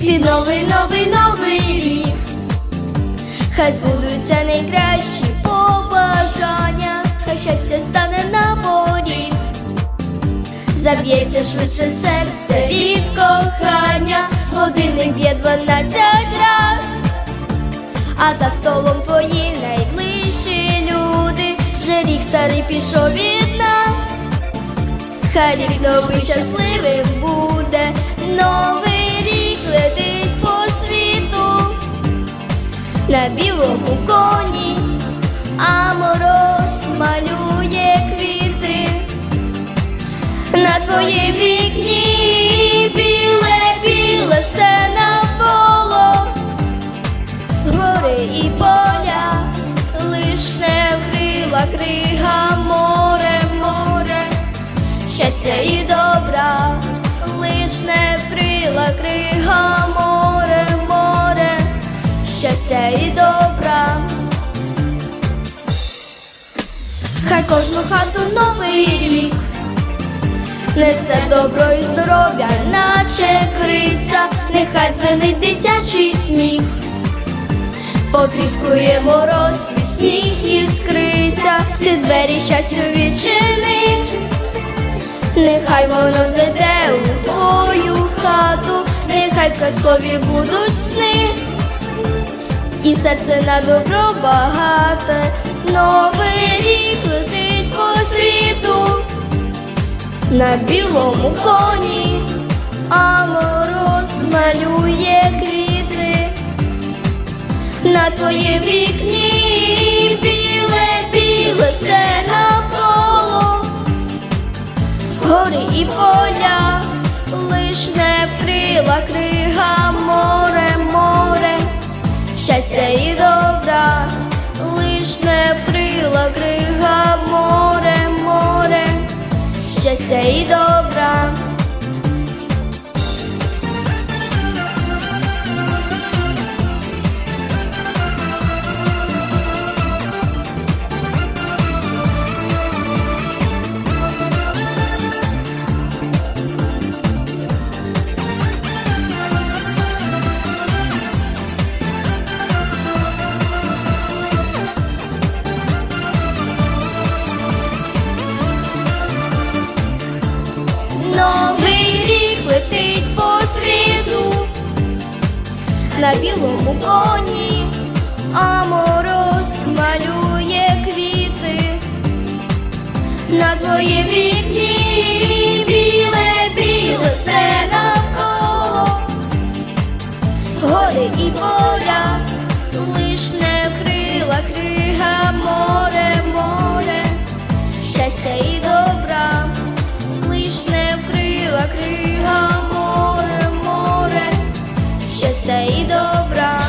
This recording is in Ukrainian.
новий, новий, новий рік. Хай збудуться найкращі побажання, хай щастя стане на поріг. Заб'ється швидше серце від кохання, годинник б'є дванадцять раз, а за столом твої найближчі люди, вже рік старий пішов від нас. Хай рік новий щасливим буде, на вікні. Біле, біле все навколо, гори і поля, лиш не крига. Море, море, щастя і добра, лиш не крига. Море, море, щастя і добра. Хай кожну хату новий рік несе добро і здоров'я, наче криця, нехай дзвенить дитячий сміх, потріскує мороз, і сніг іскриця, ти двері щастю відчини, нехай воно зайде у твою хату, нехай казкові будуть сни, і серце на добро багате, новий на білому коні, а мороз малює квіти. На твоєму вікні біле, біле все навколо, гори і поля, лиш не вкрила крига море, море, щастя щастя новий рік летить по світу, на білому коні, а мороз малює квіти. На твоє вікні біле, біле все навколо, гори і поля, лиш не крила, крига море, море, щастя і добра крига, море, море, щастя і добра.